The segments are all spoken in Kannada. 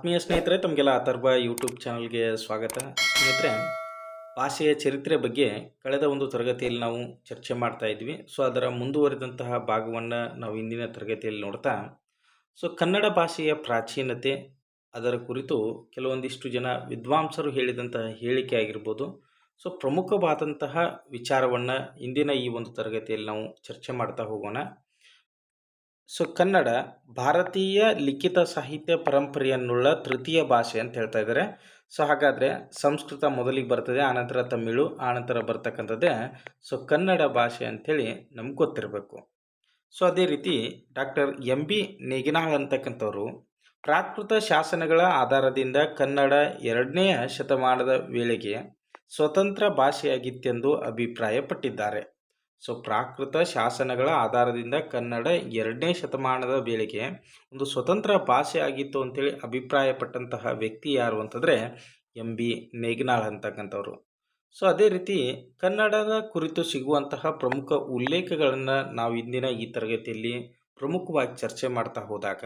ಆತ್ಮೀಯ ಸ್ನೇಹಿತರೆ, ತಮಗೆಲ್ಲ ಅಥರ್ವ ಯೂಟ್ಯೂಬ್ ಚಾನಲ್ಗೆ ಸ್ವಾಗತ. ಸ್ನೇಹಿತರೆ, ಭಾಷೆಯ ಚರಿತ್ರೆ ಬಗ್ಗೆ ಕಳೆದ ಒಂದು ತರಗತಿಯಲ್ಲಿ ನಾವು ಚರ್ಚೆ ಮಾಡ್ತಾ ಇದ್ವಿ. ಸೊ, ಅದರ ಮುಂದುವರೆದಂತಹ ಭಾಗವನ್ನು ನಾವು ಇಂದಿನ ತರಗತಿಯಲ್ಲಿ ನೋಡ್ತಾ, ಸೊ, ಕನ್ನಡ ಭಾಷೆಯ ಪ್ರಾಚೀನತೆ, ಅದರ ಕುರಿತು ಕೆಲವೊಂದಿಷ್ಟು ಜನ ವಿದ್ವಾಂಸರು ಹೇಳಿದಂತಹ ಹೇಳಿಕೆ ಆಗಿರ್ಬೋದು. ಸೊ, ಪ್ರಮುಖವಾದಂತಹ ವಿಚಾರವನ್ನು ಇಂದಿನ ಈ ಒಂದು ತರಗತಿಯಲ್ಲಿ ನಾವು ಚರ್ಚೆ ಮಾಡ್ತಾ ಹೋಗೋಣ. ಸೊ ಕನ್ನಡ ಭಾರತೀಯ ಲಿಖಿತ ಸಾಹಿತ್ಯ ಪರಂಪರೆಯನ್ನುಳ್ಳ ತೃತೀಯ ಭಾಷೆ ಅಂತ ಹೇಳ್ತಾ ಇದ್ದಾರೆ. ಸೊ ಹಾಗಾದರೆ ಸಂಸ್ಕೃತ ಮೊದಲಿಗೆ ಬರ್ತದೆ, ಆನಂತರ ತಮಿಳು, ಆನಂತರ ಬರ್ತಕ್ಕಂಥದ್ದೇ, ಸೊ ಕನ್ನಡ ಭಾಷೆ ಅಂಥೇಳಿ ನಮ್ಗೆ ಗೊತ್ತಿರಬೇಕು. ಸೊ ಅದೇ ರೀತಿ ಡಾಕ್ಟರ್ ಎಂ ಬಿ ನೇಗಿನಾಳ್ ಅಂತಕ್ಕಂಥವ್ರು ಪ್ರಾಕೃತ ಶಾಸನಗಳ ಆಧಾರದಿಂದ ಕನ್ನಡ ಎರಡನೆಯ ಶತಮಾನದ ವೇಳೆಗೆ ಸ್ವತಂತ್ರ ಭಾಷೆಯಾಗಿತ್ತೆಂದು ಅಭಿಪ್ರಾಯಪಟ್ಟಿದ್ದಾರೆ. ಸೊ ಪ್ರಾಕೃತ ಶಾಸನಗಳ ಆಧಾರದಿಂದ ಕನ್ನಡ ಎರಡನೇ ಶತಮಾನದ ವೇಳೆಗೆ ಒಂದು ಸ್ವತಂತ್ರ ಭಾಷೆ ಆಗಿತ್ತು ಅಂತೇಳಿ ಅಭಿಪ್ರಾಯಪಟ್ಟಂತಹ ವ್ಯಕ್ತಿ ಯಾರು ಅಂತಂದರೆ ಎಂ ಬಿ ನೇಗ್ನಾಳ್ ಅಂತಕ್ಕಂಥವ್ರು. ಸೊ ಅದೇ ರೀತಿ ಕನ್ನಡದ ಕುರಿತು ಸಿಗುವಂತಹ ಪ್ರಮುಖ ಉಲ್ಲೇಖಗಳನ್ನು ನಾವು ಇಂದಿನ ಈ ತರಗತಿಯಲ್ಲಿ ಪ್ರಮುಖವಾಗಿ ಚರ್ಚೆ ಮಾಡ್ತಾ ಹೋದಾಗ,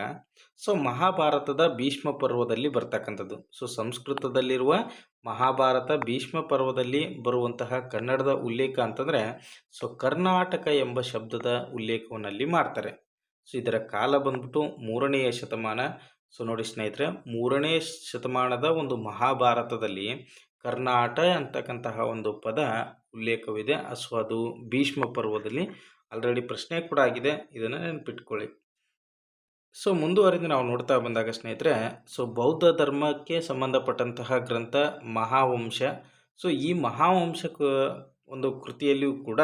ಸೊ ಮಹಾಭಾರತದ ಭೀಷ್ಮ ಪರ್ವದಲ್ಲಿ ಬರ್ತಕ್ಕಂಥದ್ದು. ಸೊ ಸಂಸ್ಕೃತದಲ್ಲಿರುವ ಮಹಾಭಾರತ ಭೀಷ್ಮ ಪರ್ವದಲ್ಲಿ ಬರುವಂತಹ ಕನ್ನಡದ ಉಲ್ಲೇಖ ಅಂತಂದರೆ, ಸೊ ಕರ್ನಾಟಕ ಎಂಬ ಶಬ್ದದ ಉಲ್ಲೇಖವನ್ನಲ್ಲಿ ಮಾಡ್ತಾರೆ. ಸೊ ಇದರ ಕಾಲ ಬಂದ್ಬಿಟ್ಟು ಮೂರನೆಯ ಶತಮಾನ. ಸೊ ನೋಡಿ ಸ್ನೇಹಿತರೆ, ಮೂರನೇ ಶತಮಾನದ ಒಂದು ಮಹಾಭಾರತದಲ್ಲಿ ಕರ್ನಾಟ ಅಂತಕ್ಕಂತಹ ಒಂದು ಪದ ಉಲ್ಲೇಖವಿದೆ. ಸೊ ಅದು ಭೀಷ್ಮ ಪರ್ವದಲ್ಲಿ ಆಲ್ರೆಡಿ ಪ್ರಶ್ನೆ ಕೂಡ ಆಗಿದೆ. ಇದನ್ನು ನೆನಪಿಟ್ಕೊಳ್ಳಿ. ಸೊ ಮುಂದುವರೆದು ನಾವು ನೋಡ್ತಾ ಬಂದಾಗ ಸ್ನೇಹಿತರೆ ಸೊ ಬೌದ್ಧ ಧರ್ಮಕ್ಕೆ ಸಂಬಂಧಪಟ್ಟಂತಹ ಗ್ರಂಥ ಮಹಾವಂಶ. ಸೊ ಈ ಮಹಾವಂಶ ಒಂದು ಕೃತಿಯಲ್ಲಿಯೂ ಕೂಡ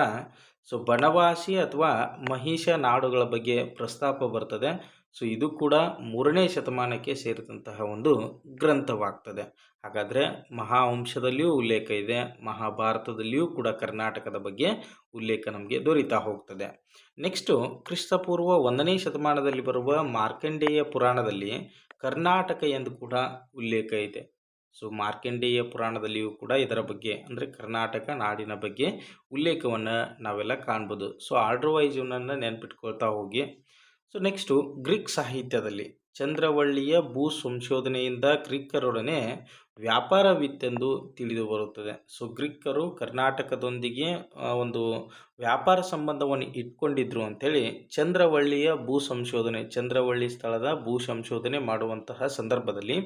ಸೊ ಬನವಾಸಿ ಅಥವಾ ಮಹಿಷ ನಾಡುಗಳ ಬಗ್ಗೆ ಪ್ರಸ್ತಾಪ ಬರ್ತದೆ. ಸೊ ಇದು ಕೂಡ ಮೂರನೇ ಶತಮಾನಕ್ಕೆ ಸೇರಿದಂತಹ ಒಂದು ಗ್ರಂಥವಾಗ್ತದೆ. ಹಾಗಾದರೆ ಮಹಾವಂಶದಲ್ಲಿಯೂ ಉಲ್ಲೇಖ ಇದೆ. ಮಹಾಭಾರತದಲ್ಲಿಯೂ ಕೂಡ ಕರ್ನಾಟಕದ ಬಗ್ಗೆ ಉಲ್ಲೇಖ ನಮಗೆ ದೊರೀತಾ ಹೋಗ್ತದೆ. ನೆಕ್ಸ್ಟು ಕ್ರಿಸ್ತಪೂರ್ವ ಒಂದನೇ ಶತಮಾನದಲ್ಲಿ ಬರುವ ಮಾರ್ಕಂಡೇಯ ಪುರಾಣದಲ್ಲಿ ಕರ್ನಾಟಕ ಎಂದು ಕೂಡ ಉಲ್ಲೇಖ ಇದೆ. ಸೊ ಮಾರ್ಕಂಡೇಯ ಪುರಾಣದಲ್ಲಿಯೂ ಕೂಡ ಇದರ ಬಗ್ಗೆ, ಅಂದರೆ ಕರ್ನಾಟಕ ನಾಡಿನ ಬಗ್ಗೆ ಉಲ್ಲೇಖವನ್ನು ನಾವೆಲ್ಲ ಕಾಣ್ಬೋದು. ಸೊ ಆರ್ಡ್ರ್ ವೈಸ್ ಇವನನ್ನು ನೆನ್ಪಿಟ್ಕೊಳ್ತಾ ಹೋಗಿ. ಸೊ ನೆಕ್ಸ್ಟು ಗ್ರೀಕ್ ಸಾಹಿತ್ಯದಲ್ಲಿ ಚಂದ್ರವಳ್ಳಿಯ ಭೂ ಸಂಶೋಧನೆಯಿಂದ ಗ್ರೀಕರೊಡನೆ ವ್ಯಾಪಾರವಿತ್ತೆಂದು ತಿಳಿದು ಬರುತ್ತದೆ. ಸೊ ಗ್ರೀಕರು ಕರ್ನಾಟಕದೊಂದಿಗೆ ಒಂದು ವ್ಯಾಪಾರ ಸಂಬಂಧವನ್ನು ಇಟ್ಕೊಂಡಿದ್ರು ಅಂಥೇಳಿ ಚಂದ್ರವಳ್ಳಿಯ ಭೂ ಸಂಶೋಧನೆ, ಚಂದ್ರವಳ್ಳಿ ಸ್ಥಳದ ಭೂ ಸಂಶೋಧನೆ ಮಾಡುವಂತಹ ಸಂದರ್ಭದಲ್ಲಿ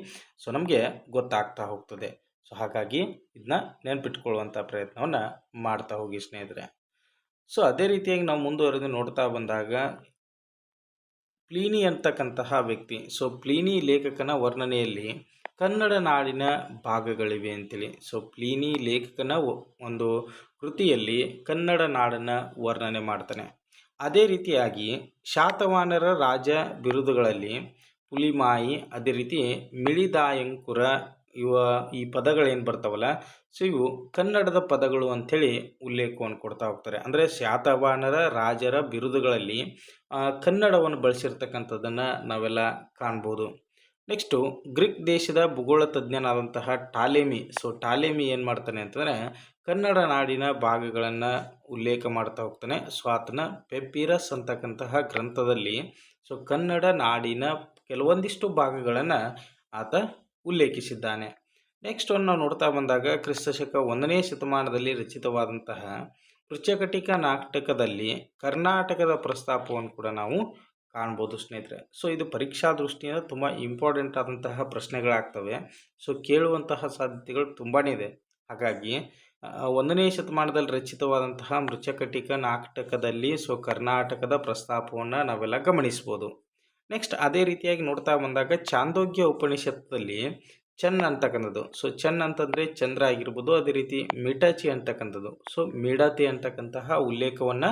ಸೊ ನಮಗೆ ಗೊತ್ತಾಗ್ತಾ ಹೋಗ್ತದೆ. ಸೊ ಹಾಗಾಗಿ ಇದನ್ನ ನೆನ್ಪಿಟ್ಕೊಳ್ಳುವಂಥ ಪ್ರಯತ್ನವನ್ನು ಮಾಡ್ತಾ ಹೋಗಿ ಸ್ನೇಹಿತರೆ. ಸೊ ಅದೇ ರೀತಿಯಾಗಿ ನಾವು ಮುಂದುವರೆದು ನೋಡ್ತಾ ಬಂದಾಗ ಪ್ಲೀನಿ ಅಂತಕ್ಕಂತಹ ವ್ಯಕ್ತಿ. ಸೊ ಪ್ಲೀನಿ ಲೇಖಕನ ವರ್ಣನೆಯಲ್ಲಿ ಕನ್ನಡ ನಾಡಿನ ಭಾಗಗಳಿವೆ ಅಂತೇಳಿ. ಸೊ ಪ್ಲೀನಿ ಲೇಖಕನ ಒಂದು ಕೃತಿಯಲ್ಲಿ ಕನ್ನಡ ನಾಡನ್ನು ವರ್ಣನೆ ಮಾಡ್ತಾನೆ. ಅದೇ ರೀತಿಯಾಗಿ ಶಾತವಾನರ ರಾಜ ಬಿರುದುಗಳಲ್ಲಿ ಪುಲಿಮಾಯಿ, ಅದೇ ರೀತಿ ಮಿಳಿದಾಯಂಕುರ ಇವ ಈ ಪದಗಳೇನು ಬರ್ತಾವಲ್ಲ ಸೊ ಇವು ಕನ್ನಡದ ಪದಗಳು ಅಂಥೇಳಿ ಉಲ್ಲೇಖವನ್ನು ಕೊಡ್ತಾ ಹೋಗ್ತಾರೆ. ಅಂದರೆ ಶಾತವಾಹನರ ರಾಜರ ಬಿರುದುಗಳಲ್ಲಿ ಕನ್ನಡವನ್ನು ಬಳಸಿರ್ತಕ್ಕಂಥದ್ದನ್ನು ನಾವೆಲ್ಲ ಕಾಣ್ಬೋದು. ನೆಕ್ಸ್ಟು, ಗ್ರೀಕ್ ದೇಶದ ಭೂಗೋಳ ತಜ್ಞನಾದಂತಹ ಟಾಲೆಮಿ. ಸೊ ಟಾಲೆಮಿ ಏನು ಮಾಡ್ತಾನೆ ಅಂತಂದರೆ, ಕನ್ನಡ ನಾಡಿನ ಭಾಗಗಳನ್ನು ಉಲ್ಲೇಖ ಮಾಡ್ತಾ ಹೋಗ್ತಾನೆ. ಸೊ ಆತನ ಪೆಪಿರಸ್ ಅಂತಕ್ಕಂತಹ ಗ್ರಂಥದಲ್ಲಿ ಸೊ ಕನ್ನಡ ನಾಡಿನ ಕೆಲವೊಂದಿಷ್ಟು ಭಾಗಗಳನ್ನು ಆತ ಉಲ್ಲೇಖಿಸಿದ್ದಾನೆ. ನೆಕ್ಸ್ಟ್ ಒಂದು ನಾವು ನೋಡ್ತಾ ಬಂದಾಗ ಕ್ರಿಸ್ತಶಕ ಒಂದನೇ ಶತಮಾನದಲ್ಲಿ ರಚಿತವಾದಂತಹ ಪೃಚ್ಛಕಟಿಕ ನಾಟಕದಲ್ಲಿ ಕರ್ನಾಟಕದ ಪ್ರಸ್ತಾಪವನ್ನು ಕೂಡ ನಾವು ಕಾಣ್ಬೋದು ಸ್ನೇಹಿತರೆ. ಸೊ ಇದು ಪರೀಕ್ಷಾ ದೃಷ್ಟಿಯಿಂದ ತುಂಬ ಇಂಪಾರ್ಟೆಂಟ್ ಆದಂತಹ ಪ್ರಶ್ನೆಗಳಾಗ್ತವೆ. ಸೊ ಕೇಳುವಂತಹ ಸಾಧ್ಯತೆಗಳು ತುಂಬಾ ಇದೆ. ಹಾಗಾಗಿ ಒಂದನೇ ಶತಮಾನದಲ್ಲಿ ರಚಿತವಾದಂತಹ ಮೃಚಕಟಿಕ ನಾಟಕದಲ್ಲಿ ಸೊ ಕರ್ನಾಟಕದ ಪ್ರಸ್ತಾಪವನ್ನು ನಾವೆಲ್ಲ ಗಮನಿಸ್ಬೋದು. ನೆಕ್ಸ್ಟ್ ಅದೇ ರೀತಿಯಾಗಿ ನೋಡ್ತಾ ಬಂದಾಗ ಚಾಂದೋಗ್ಯ ಉಪನಿಷತ್ತಲ್ಲಿ ಚನ್ ಅಂತಕ್ಕಂಥದ್ದು. ಸೊ ಚನ್ ಅಂತಂದರೆ ಚಂದ್ರ ಆಗಿರ್ಬೋದು, ಅದೇ ರೀತಿ ಮಿಟಾಚಿ ಅಂತಕ್ಕಂಥದ್ದು. ಸೊ ಮಿಡತಿ ಅಂತಕ್ಕಂತಹ ಉಲ್ಲೇಖವನ್ನು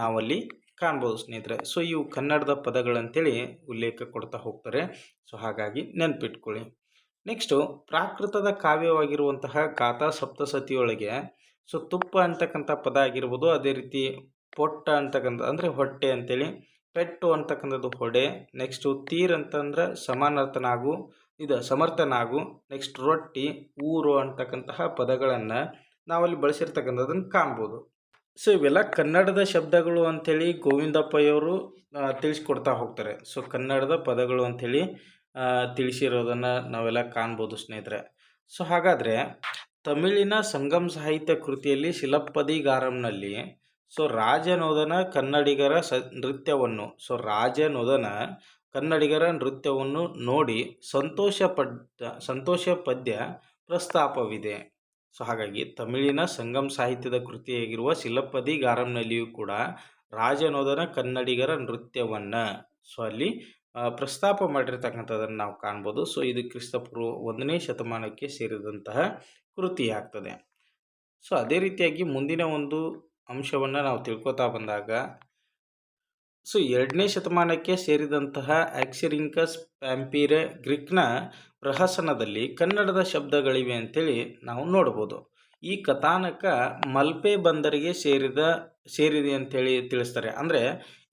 ನಾವಲ್ಲಿ ಕಾಣ್ಬೋದು ಸ್ನೇಹಿತರೆ. ಸೊ ಇವು ಕನ್ನಡದ ಪದಗಳಂತೇಳಿ ಉಲ್ಲೇಖ ಕೊಡ್ತಾ ಹೋಗ್ತಾರೆ. ಸೊ ಹಾಗಾಗಿ ನೆನ್ಪಿಟ್ಕೊಳ್ಳಿ. ನೆಕ್ಸ್ಟು ಪ್ರಾಕೃತದ ಕಾವ್ಯವಾಗಿರುವಂತಹ ಗಾಥಾ ಸಪ್ತಸತಿಯೊಳಗೆ ಸೊ ತುಪ್ಪ ಅಂತಕ್ಕಂಥ ಪದ ಆಗಿರ್ಬೋದು, ಅದೇ ರೀತಿ ಪೊಟ್ಟ ಅಂತಕ್ಕಂಥ, ಅಂದರೆ ಹೊಟ್ಟೆ ಅಂತೇಳಿ ಪೆಟ್ಟು ಅಂತಕ್ಕಂಥದ್ದು ಹೊಡೆ ನೆಕ್ಸ್ಟು ತೀರ್ ಅಂತಂದ್ರೆ ಸಮಾನಾರ್ಥನಾಗು, ಇದು ಸಮರ್ಥನಾಗು ನೆಕ್ಸ್ಟ್ ರೊಟ್ಟಿ, ಊರು ಅಂತಕ್ಕಂತಹ ಪದಗಳನ್ನು ನಾವಲ್ಲಿ ಬಳಸಿರ್ತಕ್ಕಂಥದ್ದನ್ನು ಕಾಣ್ಬೋದು. ಸೊ ಇವೆಲ್ಲ ಕನ್ನಡದ ಶಬ್ದಗಳು ಅಂಥೇಳಿ ಗೋವಿಂದಪ್ಪಯ್ಯವರು ತಿಳಿಸ್ಕೊಡ್ತಾ ಹೋಗ್ತಾರೆ. ಸೊ ಕನ್ನಡದ ಪದಗಳು ಅಂಥೇಳಿ ತಿಳಿಸಿರೋದನ್ನು ನಾವೆಲ್ಲ ಕಾಣ್ಬೋದು ಸ್ನೇಹಿತರೆ. ಸೊ ಹಾಗಾದರೆ ತಮಿಳಿನ ಸಂಗಮ್ ಸಾಹಿತ್ಯ ಕೃತಿಯಲ್ಲಿ ಶಿಲಪ್ಪದಿಗಾರಂನಲ್ಲಿ ಸೊ ರಾಜನೋದನ ಕನ್ನಡಿಗರ ಸ ನೃತ್ಯವನ್ನು, ಸೊ ರಾಜನೋದನ ಕನ್ನಡಿಗರ ನೃತ್ಯವನ್ನು ನೋಡಿ ಸಂತೋಷ ಪಡ್ ಸಂತೋಷ ಪದ್ಯ ಪ್ರಸ್ತಾಪವಿದೆ. ಸೊ ಹಾಗಾಗಿ ತಮಿಳಿನ ಸಂಗಮ್ ಸಾಹಿತ್ಯದ ಕೃತಿಯಾಗಿರುವ ಶಿಲಪ್ಪದಿ ಗಾರಂನಲ್ಲಿಯೂ ಕೂಡ ರಾಜನೋದನ ಕನ್ನಡಿಗರ ನೃತ್ಯವನ್ನು, ಸೊ ಅಲ್ಲಿ ಪ್ರಸ್ತಾಪ ಮಾಡಿರ್ತಕ್ಕಂಥದ್ದನ್ನು ನಾವು ಕಾಣ್ಬೋದು. ಸೊ ಇದು ಕ್ರಿಸ್ತಪೂರ್ವ ಒಂದನೇ ಶತಮಾನಕ್ಕೆ ಸೇರಿದಂತಹ ಕೃತಿಯಾಗ್ತದೆ. ಸೊ ಅದೇ ರೀತಿಯಾಗಿ ಮುಂದಿನ ಒಂದು ಅಂಶವನ್ನು ನಾವು ತಿಳ್ಕೊತಾ ಬಂದಾಗ, ಸೊ ಎರಡನೇ ಶತಮಾನಕ್ಕೆ ಸೇರಿದಂತಹ ಆಕ್ಸಿರಿಂಕಸ್ ಪ್ಯಾಂಪಿರೆ ಗ್ರೀಕ್ನ ಪ್ರಹಸನದಲ್ಲಿ ಕನ್ನಡದ ಶಬ್ದಗಳಿವೆ ಅಂತೇಳಿ ನಾವು ನೋಡ್ಬೋದು. ಈ ಕಥಾನಕ ಮಲ್ಪೆ ಬಂದರಿಗೆ ಸೇರಿದ, ಸೇರಿದೆ ಅಂತೇಳಿ ತಿಳಿಸ್ತಾರೆ. ಅಂದರೆ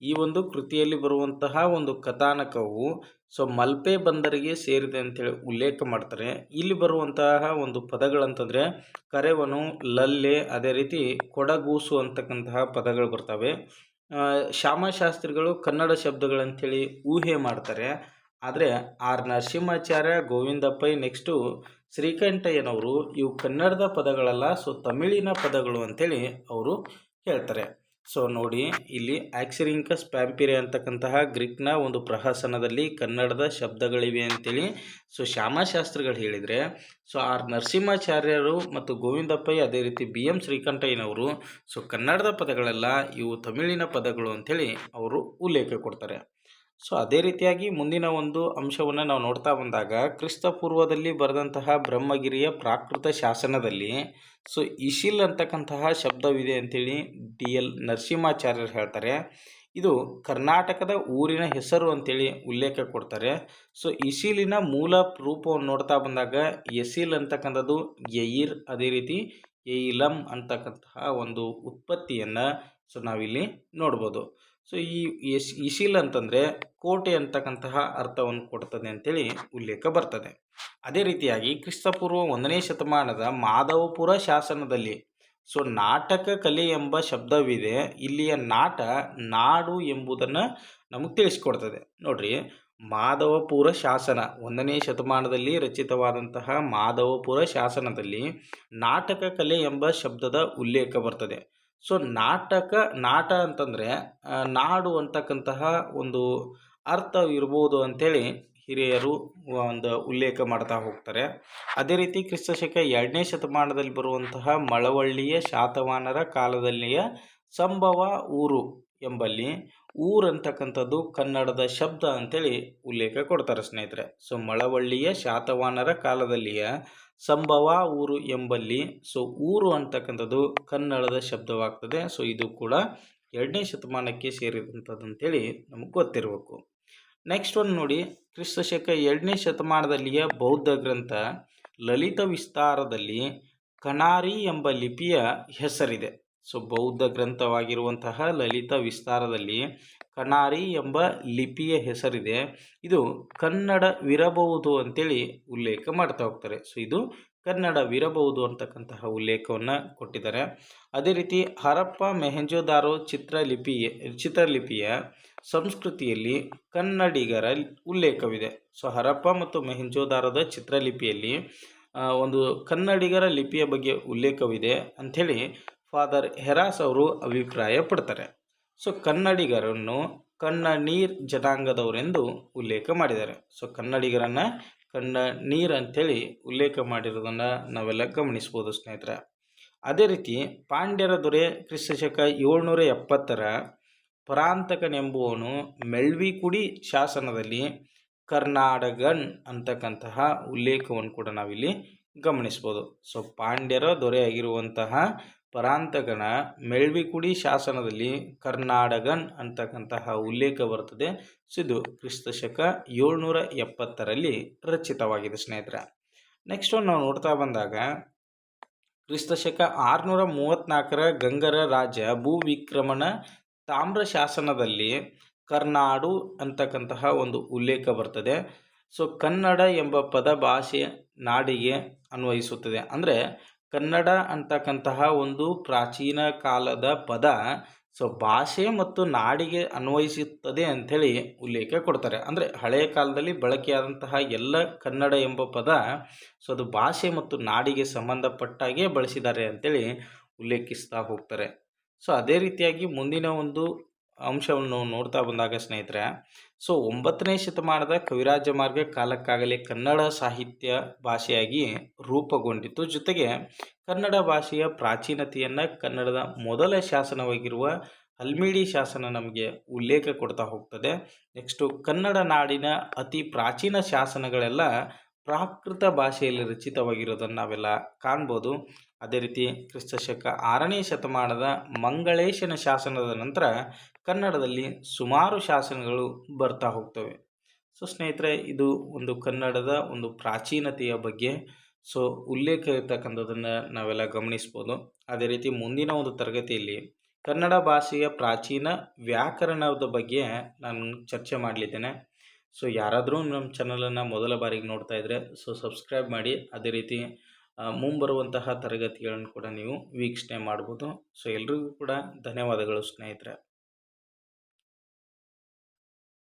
ಈ ಒಂದು ಕೃತಿಯಲ್ಲಿ ಬರುವಂತಹ ಒಂದು ಕಥಾನಕವು, ಸೊ ಮಲ್ಪೆ ಬಂದರಿಗೆ ಸೇರಿದೆ ಅಂತೇಳಿ ಉಲ್ಲೇಖ ಮಾಡ್ತಾರೆ. ಇಲ್ಲಿ ಬರುವಂತಹ ಒಂದು ಪದಗಳಂತಂದರೆ ಕರೆವನು, ಲಲ್ಲೆ, ಅದೇ ರೀತಿ ಕೊಡಗೂಸು ಅಂತಕ್ಕಂತಹ ಪದಗಳು ಬರ್ತವೆ. ಶ್ಯಾಮಶಾಸ್ತ್ರಿಗಳು ಕನ್ನಡ ಶಬ್ದಗಳಂಥೇಳಿ ಊಹೆ ಮಾಡ್ತಾರೆ. ಆದರೆ ಆರ್ ನರಸಿಂಹಾಚಾರ್ಯ, ಗೋವಿಂದಪ್ಪ ನೆಕ್ಸ್ಟು ಶ್ರೀಕಂಠಯ್ಯನವರು ಇವು ಕನ್ನಡದ ಪದಗಳಲ್ಲ ಸೊ ತಮಿಳಿನ ಪದಗಳು ಅಂತೇಳಿ ಅವರು ಹೇಳ್ತಾರೆ. ಸೊ ನೋಡಿ, ಇಲ್ಲಿ ಆಕ್ಸಿರಿಂಕಸ್ ಪ್ಯಾಂಪಿರೆ ಅಂತಕ್ಕಂತಹ ಗ್ರೀಕ್ನ ಒಂದು ಪ್ರಹಸನದಲ್ಲಿ ಕನ್ನಡದ ಶಬ್ದಗಳಿವೆ ಅಂತೇಳಿ ಸೊ ಶ್ಯಾಮಶಾಸ್ತ್ರಿಗಳು ಹೇಳಿದರೆ ಸೊ ಆರ್ ನರಸಿಂಹಾಚಾರ್ಯರು ಮತ್ತು ಗೋವಿಂದಪ್ಪಯ್ಯ ಅದೇ ರೀತಿ ಬಿ ಎಂ ಶ್ರೀಕಂಠಯ್ಯನವರು ಸೊ ಕನ್ನಡದ ಪದಗಳೆಲ್ಲ, ಇವು ತಮಿಳಿನ ಪದಗಳು ಅಂಥೇಳಿ ಅವರು ಉಲ್ಲೇಖ ಕೊಡ್ತಾರೆ. ಸೊ ಅದೇ ರೀತಿಯಾಗಿ ಮುಂದಿನ ಒಂದು ಅಂಶವನ್ನು ನಾವು ನೋಡ್ತಾ ಬಂದಾಗ ಕ್ರಿಸ್ತ ಪೂರ್ವದಲ್ಲಿ ಬರೆದಂತಹ ಬ್ರಹ್ಮಗಿರಿಯ ಪ್ರಾಕೃತ ಶಾಸನದಲ್ಲಿ ಸೊ ಇಶಿಲ್ ಅಂತಕ್ಕಂತಹ ಶಬ್ದವಿದೆ ಅಂತೇಳಿ ಡಿ ಎಲ್ ನರಸಿಂಹಾಚಾರ್ಯರು ಹೇಳ್ತಾರೆ. ಇದು ಕರ್ನಾಟಕದ ಊರಿನ ಹೆಸರು ಅಂತೇಳಿ ಉಲ್ಲೇಖ ಕೊಡ್ತಾರೆ. ಸೊ ಇಶಿಲಿನ ಮೂಲ ರೂಪವನ್ನು ನೋಡ್ತಾ ಬಂದಾಗ ಎಸಿಲ್ ಅಂತಕ್ಕಂಥದ್ದು ಯಯಿರ್ ಅದೇ ರೀತಿ ಎಯಿಲಮ್ ಅಂತಕ್ಕಂತಹ ಒಂದು ಉತ್ಪತ್ತಿಯನ್ನು ಸೊ ನಾವಿಲ್ಲಿ ನೋಡ್ಬೋದು. ಸೊ ಈ ಇಶಿಲ್ ಅಂತಂದರೆ ಕೋಟೆ ಅಂತಕ್ಕಂತಹ ಅರ್ಥವನ್ನು ಕೊಡ್ತದೆ ಅಂತೇಳಿ ಉಲ್ಲೇಖ ಬರ್ತದೆ. ಅದೇ ರೀತಿಯಾಗಿ ಕ್ರಿಸ್ತಪೂರ್ವ ಒಂದನೇ ಶತಮಾನದ ಮಾಧವಪುರ ಶಾಸನದಲ್ಲಿ ಸೊ ನಾಟಕ ಕಲೆ ಎಂಬ ಶಬ್ದವಿದೆ. ಇಲ್ಲಿಯ ನಾಟ ನಾಡು ಎಂಬುದನ್ನು ನಮಗೆ ತಿಳಿಸ್ಕೊಡ್ತದೆ. ನೋಡ್ರಿ, ಮಾಧವಪುರ ಶಾಸನ, ಒಂದನೇ ಶತಮಾನದಲ್ಲಿ ರಚಿತವಾದಂತಹ ಮಾಧವಪುರ ಶಾಸನದಲ್ಲಿ ನಾಟಕ ಕಲೆ ಎಂಬ ಶಬ್ದದ ಉಲ್ಲೇಖ ಬರ್ತದೆ. ಸೊ ನಾಟಕ, ನಾಟ ಅಂತಂದರೆ ನಾಡು ಅಂತಕ್ಕಂತಹ ಒಂದು ಅರ್ಥ ಇರ್ಬೋದು ಅಂಥೇಳಿ ಹಿರಿಯರು ಒಂದು ಉಲ್ಲೇಖ ಮಾಡ್ತಾ ಹೋಗ್ತಾರೆ. ಅದೇ ರೀತಿ ಕ್ರಿಸ್ತಶಕ ಎರಡನೇ ಶತಮಾನದಲ್ಲಿ ಬರುವಂತಹ ಮಳವಳ್ಳಿಯ ಶಾತವಾನರ ಕಾಲದಲ್ಲಿಯ ಸಂಭವ ಊರು ಎಂಬಲ್ಲಿ ಊರು ಅಂತಕ್ಕಂಥದ್ದು ಕನ್ನಡದ ಶಬ್ದ ಅಂತೇಳಿ ಉಲ್ಲೇಖ ಕೊಡ್ತಾರೆ ಸ್ನೇಹಿತರೆ. ಸೊ ಮಳವಳ್ಳಿಯ ಶಾತವಾನರ ಕಾಲದಲ್ಲಿಯ ಸಂಭವ ಊರು ಎಂಬಲ್ಲಿ. ಸೊ, ಊರು ಅಂತಕ್ಕಂಥದ್ದು ಕನ್ನಡದ ಶಬ್ದವಾಗ್ತದೆ. ಸೊ, ಇದು ಕೂಡ ಎರಡನೇ ಶತಮಾನಕ್ಕೆ ಸೇರಿದಂಥದ್ದು ಅಂತೇಳಿ ನಮಗೆ ಗೊತ್ತಿರಬೇಕು. ನೆಕ್ಸ್ಟ್ ಒಂದು ನೋಡಿ, ಕ್ರಿಸ್ತಶಕ ಎರಡನೇ ಶತಮಾನದಲ್ಲಿಯ ಬೌದ್ಧ ಗ್ರಂಥ ಲಲಿತ ವಿಸ್ತಾರದಲ್ಲಿ ಕಣಾರಿ ಎಂಬ ಲಿಪಿಯ ಹೆಸರಿದೆ. ಸೊ, ಬೌದ್ಧ ಗ್ರಂಥವಾಗಿರುವಂತಹ ಲಲಿತ ವಿಸ್ತಾರದಲ್ಲಿ ಕಣಾರಿ ಎಂಬ ಲಿಪಿಯ ಹೆಸರಿದೆ. ಇದು ಕನ್ನಡವಿರಬಹುದು ಅಂತೇಳಿ ಉಲ್ಲೇಖ ಮಾಡ್ತಾ ಹೋಗ್ತಾರೆ. ಸೊ ಇದು ಕನ್ನಡವಿರಬಹುದು ಅಂತಕ್ಕಂತಹ ಉಲ್ಲೇಖವನ್ನು ಕೊಟ್ಟಿದ್ದಾರೆ. ಅದೇ ರೀತಿ ಹರಪ್ಪ ಮೆಹೆಂಜೋದಾರೋ ಚಿತ್ರಲಿಪಿ, ಚಿತ್ರಲಿಪಿಯ ಸಂಸ್ಕೃತಿಯಲ್ಲಿ ಕನ್ನಡಿಗರ ಉಲ್ಲೇಖವಿದೆ. ಸೊ ಹರಪ್ಪ ಮತ್ತು ಮೆಹೆಂಜೋದಾರದ ಚಿತ್ರಲಿಪಿಯಲ್ಲಿ ಒಂದು ಕನ್ನಡಿಗರ ಲಿಪಿಯ ಬಗ್ಗೆ ಉಲ್ಲೇಖವಿದೆ ಅಂಥೇಳಿ ಫಾದರ್ ಹೆರಾಸ್ ಅವರು ಅಭಿಪ್ರಾಯ ಪಡ್ತಾರೆ ಸೊ ಕನ್ನಡಿಗರನ್ನು ಕನ್ನಡೀರ್ ಜನಾಂಗದವರೆಂದು ಉಲ್ಲೇಖ ಮಾಡಿದ್ದಾರೆ. ಸೊ ಕನ್ನಡಿಗರನ್ನು ಕನ್ನಡೀರ್ ಅಂಥೇಳಿ ಉಲ್ಲೇಖ ಮಾಡಿರೋದನ್ನ ನಾವೆಲ್ಲ ಗಮನಿಸ್ಬೋದು ಸ್ನೇಹಿತರೆ. ಅದೇ ರೀತಿ ಪಾಂಡ್ಯರ ದೊರೆ ಕ್ರಿಸ್ತಶಕ ಏಳ್ನೂರ ಎಪ್ಪತ್ತರ ಪರಾಂತಕನೆಂಬುವನು ಮೆಳ್ವಿಕುಡಿ ಶಾಸನದಲ್ಲಿ ಕರ್ನಾಡಗನ್ ಅಂತಕ್ಕಂತಹ ಉಲ್ಲೇಖವನ್ನು ಕೂಡ ನಾವಿಲ್ಲಿ ಗಮನಿಸ್ಬೋದು. ಸೊ ಪಾಂಡ್ಯರ ದೊರೆಯಾಗಿರುವಂತಹ ಪರಾಂತಕನ ಮೆಳ್ವಿಕುಡಿ ಶಾಸನದಲ್ಲಿ ಕರ್ನಾಡಗನ್ ಅಂತಕ್ಕಂತಹ ಉಲ್ಲೇಖ ಬರ್ತದೆ. ಸೊ ಇದು ಕ್ರಿಸ್ತಶಕ ಏಳ್ನೂರ ಎಪ್ಪತ್ತರಲ್ಲಿ ರಚಿತವಾಗಿದೆ ಸ್ನೇಹಿತರೆ. ನೆಕ್ಸ್ಟ್ ನಾವು ನೋಡ್ತಾ ಬಂದಾಗ, ಕ್ರಿಸ್ತಶಕ ಆರುನೂರ ಮೂವತ್ತ್ನಾಲ್ಕರ ಗಂಗರ ರಾಜ ಭೂವಿಕ್ರಮಣ ತಾಮ್ರ ಶಾಸನದಲ್ಲಿ ಕರ್ನಾಡು ಅಂತಕ್ಕಂತಹ ಒಂದು ಉಲ್ಲೇಖ ಬರ್ತದೆ. ಸೊ ಕನ್ನಡ ಎಂಬ ಪದ ಭಾಷೆ ನಾಡಿಗೆ ಅನ್ವಯಿಸುತ್ತದೆ. ಅಂದರೆ ಕನ್ನಡ ಅಂತಕ್ಕಂತಹ ಒಂದು ಪ್ರಾಚೀನ ಕಾಲದ ಪದ, ಸೊ ಭಾಷೆ ಮತ್ತು ನಾಡಿಗೆ ಅನ್ವಯಿಸುತ್ತದೆ ಅಂಥೇಳಿ ಉಲ್ಲೇಖ ಕೊಡ್ತಾರೆ. ಅಂದರೆ ಹಳೆಯ ಕಾಲದಲ್ಲಿ ಬಳಕೆಯಾದಂತಹ ಎಲ್ಲ ಕನ್ನಡ ಎಂಬ ಪದ, ಸೊ ಅದು ಭಾಷೆ ಮತ್ತು ನಾಡಿಗೆ ಸಂಬಂಧಪಟ್ಟಾಗೆ ಬಳಸಿದ್ದಾರೆ ಅಂಥೇಳಿ ಉಲ್ಲೇಖಿಸ್ತಾ ಹೋಗ್ತಾರೆ. ಸೊ ಅದೇ ರೀತಿಯಾಗಿ ಮುಂದಿನ ಒಂದು ಅಂಶವನ್ನು ನೋಡ್ತಾ ಬಂದಾಗ ಸ್ನೇಹಿತರೆ, ಸೊ ಒಂಬತ್ತನೇ ಶತಮಾನದ ಕವಿರಾಜ ಮಾರ್ಗ ಕಾಲಕ್ಕಾಗಲೇ ಕನ್ನಡ ಸಾಹಿತ್ಯ ಭಾಷೆಯಾಗಿ ರೂಪುಗೊಂಡಿತ್ತು. ಜೊತೆಗೆ ಕನ್ನಡ ಭಾಷೆಯ ಪ್ರಾಚೀನತೆಯನ್ನು ಕನ್ನಡದ ಮೊದಲ ಶಾಸನವಾಗಿರುವ ಹಲ್ಮಿಡಿ ಶಾಸನ ನಮಗೆ ಉಲ್ಲೇಖ ಕೊಡ್ತಾ ಹೋಗ್ತದೆ. ನೆಕ್ಸ್ಟು ಕನ್ನಡ ನಾಡಿನ ಅತಿ ಪ್ರಾಚೀನ ಶಾಸನಗಳೆಲ್ಲ ಪ್ರಾಕೃತ ಭಾಷೆಯಲ್ಲಿ ರಚಿತವಾಗಿರೋದನ್ನು ನಾವೆಲ್ಲ ಕಾಣ್ಬೋದು. ಅದೇ ರೀತಿ ಕ್ರಿಸ್ತಶಕ ಆರನೇ ಶತಮಾನದ ಮಂಗಳೇಶನ ಶಾಸನದ ನಂತರ ಕನ್ನಡದಲ್ಲಿ ಸುಮಾರು ಶಾಸನಗಳು ಬರ್ತಾ ಹೋಗ್ತವೆ. ಸೊ, ಸ್ನೇಹಿತರೆ, ಇದು ಒಂದು ಕನ್ನಡದ ಒಂದು ಪ್ರಾಚೀನತೆಯ ಬಗ್ಗೆ. ಸೊ, ಉಲ್ಲೇಖ ಇರ್ತಕ್ಕಂಥದ್ದನ್ನು ನಾವೆಲ್ಲ ಗಮನಿಸ್ಬೋದು. ಅದೇ ರೀತಿ ಮುಂದಿನ ಒಂದು ತರಗತಿಯಲ್ಲಿ ಕನ್ನಡ ಭಾಷೆಯ ಪ್ರಾಚೀನ ವ್ಯಾಕರಣದ ಬಗ್ಗೆ ನಾನು ಚರ್ಚೆ ಮಾಡಲಿದ್ದೇನೆ. ಸೊ, ಯಾರಾದರೂ ನಮ್ಮ ಚಾನಲನ್ನು ಮೊದಲ ಬಾರಿಗೆ ನೋಡ್ತಾ ಇದ್ದರೆ ಸೊ, ಸಬ್ಸ್ಕ್ರೈಬ್ ಮಾಡಿ. ಅದೇ ರೀತಿ ಮುಂಬರುವಂತಹ ತರಗತಿಗಳನ್ನು ಕೂಡ ನೀವು ವೀಕ್ಷಣೆ ಮಾಡ್ಬೋದು. ಸೊ, ಎಲ್ರಿಗೂ ಕೂಡ ಧನ್ಯವಾದಗಳು ಸ್ನೇಹಿತರೆ.